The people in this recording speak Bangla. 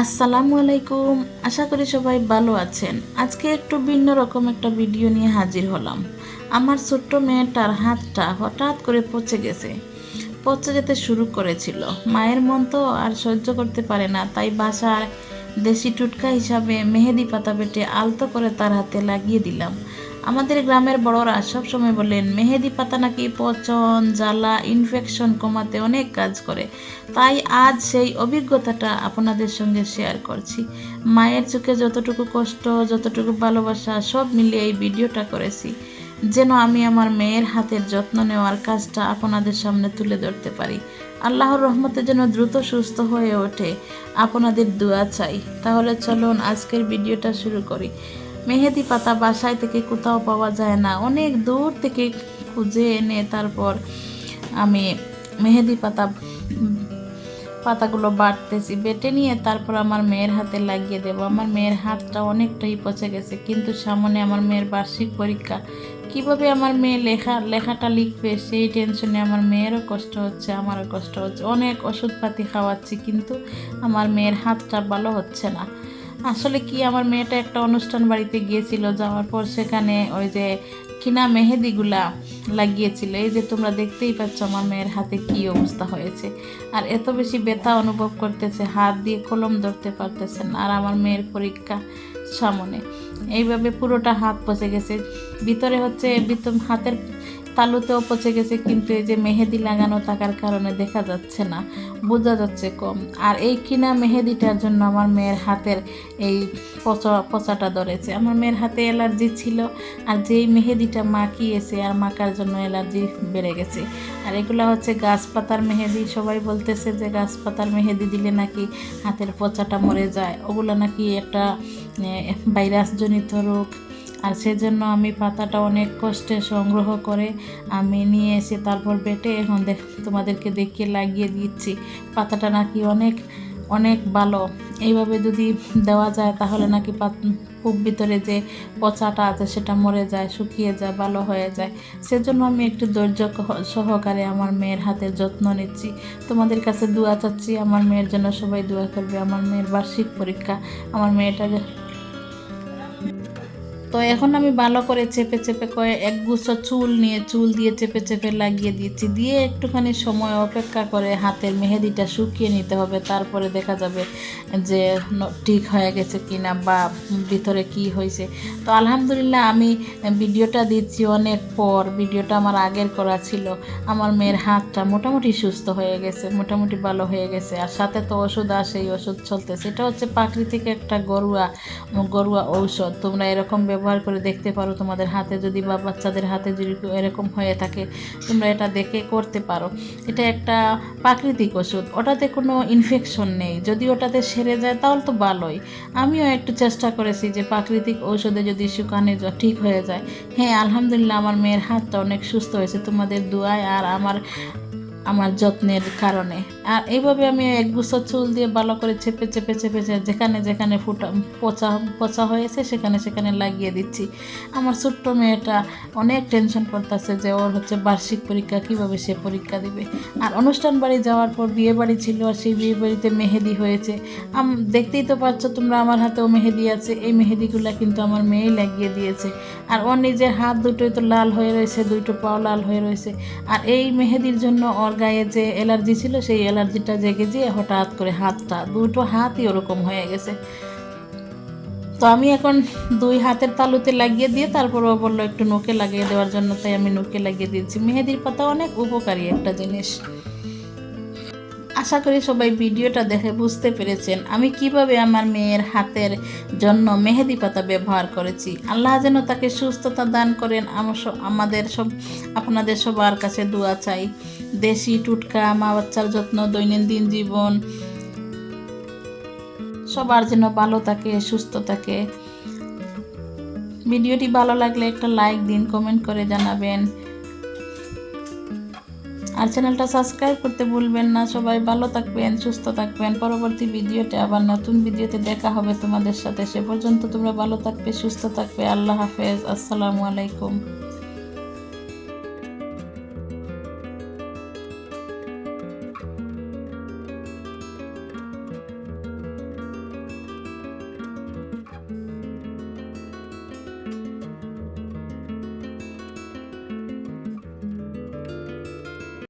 আসসালামু আলাইকুম। আশা করি সবাই ভালো আছেন। আজকে একটু ভিন্ন রকম একটা ভিডিও নিয়ে হাজির হলাম। আমার ছোট্ট মেয়েটার হাতটা হঠাৎ করে পচে গেছে। পচে যেতে শুরু করেছিল। মায়ের মন তো আর সহ্য করতে পারে না, তাই বাসার দেশি টুটকা হিসাবে মেহেদি পাতা বেটে আলতো করে তার হাতে লাগিয়ে দিলাম। আমাদের গ্রামের বড়রা সব সময় বলেন, মেহেদি পাতা নাকি পচন, জ্বালা ইনফেকশন কমাতে অনেক কাজ করে। তাই আজ সেই অভিজ্ঞতাটা আপনাদের সঙ্গে শেয়ার করছি। মায়ের চোখে যতটুকু কষ্ট, যতটুকু ভালোবাসা, সব মিলিয়ে এই ভিডিওটা করেছি। যেন আমি আমার মেয়ের হাতের যত্ন নেওয়ার কাজটা আপনাদের সামনে তুলে ধরতে পারি। আল্লাহর রহমতে যেন দ্রুত সুস্থ হয়ে ওঠে। আপনাদের দোয়া চাই। তাহলে চলুন আজকের ভিডিওটা শুরু করি। মেহেদি পাতা বাসায় থেকে কোথাও পাওয়া যায় না। অনেক দূর থেকে খুঁজে এনে তারপর আমি মেহেদি পাতা, পাতাগুলো বাটতেছি, বেটে নিয়ে তারপর আমার মেয়ের হাতে লাগিয়ে দেব। আমার মেয়ের হাতটা অনেকটাই পচে গেছে, কিন্তু সামনে আমার মেয়ের বার্ষিক পরীক্ষা। কীভাবে আমার মেয়ে লেখা, লেখাটা লিখবে সেই টেনশনে আমার মেয়েরও কষ্ট হচ্ছে, আমারও কষ্ট হচ্ছে। অনেক ওষুধপাতি খাওয়াচ্ছি, কিন্তু আমার মেয়ের হাতটা ভালো হচ্ছে না। আসলে কি, আমার মেয়েটা একটা অনুষ্ঠান বাড়িতে গিয়েছিল, যাওয়ার পর সেখানে ওই যে কিনা মেহেদিগুলা লাগিয়েছিল। এই যে তোমরা দেখতেই পাচ্ছ আমার মেয়ের হাতে কি অবস্থা হয়েছে। আর এত বেশি ব্যথা অনুভব করতেছে, হাত দিয়ে কলম ধরতে পারতেছে না, আর আমার মেয়ের পরীক্ষা সামনে। এইভাবে পুরোটা হাত পচে গেছে। ভিতরে হচ্ছে হাতের তালুতেও পচে গেছে, কিন্তু এই যে মেহেদি লাগানো থাকার কারণে দেখা যাচ্ছে না, বোঝা যাচ্ছে কম। আর এই কিনা মেহেদিটার জন্য আমার মেয়ের হাতের এই পচা, পচাটা ধরেছে। আমার মেয়ের হাতে অ্যালার্জি ছিল, আর যেই মেহেদিটা মাখিয়েছে আর মাখার জন্য অ্যালার্জি বেড়ে গেছে। আর এগুলো হচ্ছে গাছপাতার মেহেদি, সবাই বলতেছে যে গাছপাতার মেহেদি দিলে নাকি হাতের পচাটা মরে যায়। ওগুলো নাকি একটা ভাইরাসজনিত রোগ। আর সেজন্য আমি পাতাটা অনেক কষ্টে সংগ্রহ করে আমি নিয়ে এসে তারপর বেটে এখন দেখ তোমাদেরকে দেখিয়ে লাগিয়ে দিচ্ছি। পাতাটা নাকি অনেক অনেক ভালো। এইভাবে যদি দেওয়া যায় তাহলে নাকি পাত খুব ভিতরে যে পচাটা আছে সেটা মরে যায়, শুকিয়ে যায়, ভালো হয়ে যায়। সেজন্য আমি একটু ধৈর্য সহকারে আমার মেয়ের হাতের যত্ন নিচ্ছি। তোমাদের কাছে দোয়া চাচ্ছি, আমার মেয়ের জন্য সবাই দোয়া করবে। আমার মেয়ের বার্ষিক পরীক্ষা, আমার মেয়েটা তো এখন আমি ভালো করে চেপে চেপে করে এক গুচ্ছ চুল নিয়ে চুল দিয়ে চেপে চেপে লাগিয়ে দিচ্ছি। দিয়ে একটুখানি সময় অপেক্ষা করে হাতের মেহেদিটা শুকিয়ে নিতে হবে। তারপরে দেখা যাবে যে ঠিক হয়ে গেছে কিনা বা ভিতরে কি হয়েছে। তো আলহামদুলিল্লাহ আমি ভিডিওটা দিচ্ছি অনেক পর। ভিডিওটা আমার আগের করা ছিল। আমার মেয়ের হাতটা মোটামুটি সুস্থ হয়ে গেছে, মোটামুটি ভালো হয়ে গেছে। আর সাথে তো ওষুধ আসে এই ওষুধ চলতেছে। এটা হচ্ছে প্রাকৃতিক একটা গরুয়া গরুয়া ঔষধ। তোমরা এরকম ব্যবহার করে দেখতে পারো তোমাদের হাতে যদি বা বাচ্চাদের হাতে যদি এরকম হয়ে থাকে, তোমরা এটা দেখে করতে পারো। এটা একটা প্রাকৃতিক ওষুধ, ওটাতে কোনো ইনফেকশন নেই। যদি ওটাতে সেরে যায় তাহলে তো ভালোই। আমিও একটু চেষ্টা করেছি যে প্রাকৃতিক ঔষধে যদি শুকানে ঠিক হয়ে যায়। হ্যাঁ আলহামদুলিল্লাহ আমার মেয়ের হাতটা অনেক সুস্থ হয়েছে। তোমাদের দোয়ায় আর আমার আমার যত্নের কারণে। আর এইভাবে আমি এক গুচ্ছ চুল দিয়ে ভালো করে চেপে চেপে চেপে যেখানে যেখানে ফুটা, পচা পচা হয়েছে, সেখানে সেখানে লাগিয়ে দিচ্ছি। আমার ছোট্ট মেয়েটা অনেক টেনশন করতেছে যে ওর হচ্ছে বার্ষিক পরীক্ষা, কীভাবে সে পরীক্ষা দিবে? আর অনুষ্ঠান বাড়ি যাওয়ার পর বিয়ে বাড়ি ছিল আর সেই বিয়ে বাড়িতে মেহেদি হয়েছে। আম, দেখতেই তো পাচ্ছ তোমরা আমার হাতেও মেহেদি আছে। এই মেহেদিগুলো কিন্তু আমার মেয়েই লাগিয়ে দিয়েছে। আর ওর নিজের হাত দুটোই তো লাল হয়ে রয়েছে দুটো পাও লাল হয়ে রয়েছে। আর এই মেহেদির জন্য ওর গায়ে যে অ্যালার্জি ছিল, সেই অ্যালার্জিটা জেগে যেয়ে হঠাৎ করে হাতটা, দুটো হাতই ওরকম হয়ে গেছে। তো আমি এখন দুই হাতের তালুতে লাগিয়ে দিয়ে তারপর ও বলল, একটু নোকে লাগিয়ে দেওয়ার জন্য তাই আমি নোকে লাগিয়ে দিয়েছি। মেহেদির পাতা অনেক উপকারী একটা জিনিস। আশা করি সবাই ভিডিওটা দেখে বুঝতে পেরেছেন। আমি কীভাবে আমার মেয়ের হাতের জন্য মেহেদি পাতা ব্যবহার করেছি। আল্লাহ যেন তাকে সুস্থতা দান করেন। আমাদের সব, আপনাদের সবার কাছে দোয়া চাই। দেশি টুটকা, মা বাচ্চার যত্ন, দৈনন্দিন জীবন। সবার যেন ভালো থাকে, সুস্থ থাকে। ভিডিওটি ভালো লাগলে একটা লাইক দিন, কমেন্ট করে জানাবেন। আর চ্যানেলটা সাবস্ক্রাইব করতে ভুলবেন না। সবাই ভালো থাকবেন, সুস্থ থাকবেন। পরবর্তী ভিডিওতে আবার নতুন ভিডিওতে দেখা হবে তোমাদের সাথে। সে পর্যন্ত তোমরা ভালো থাকবে, সুস্থ থাকবে। আল্লাহ হাফেজ। আসসালামু আলাইকুম।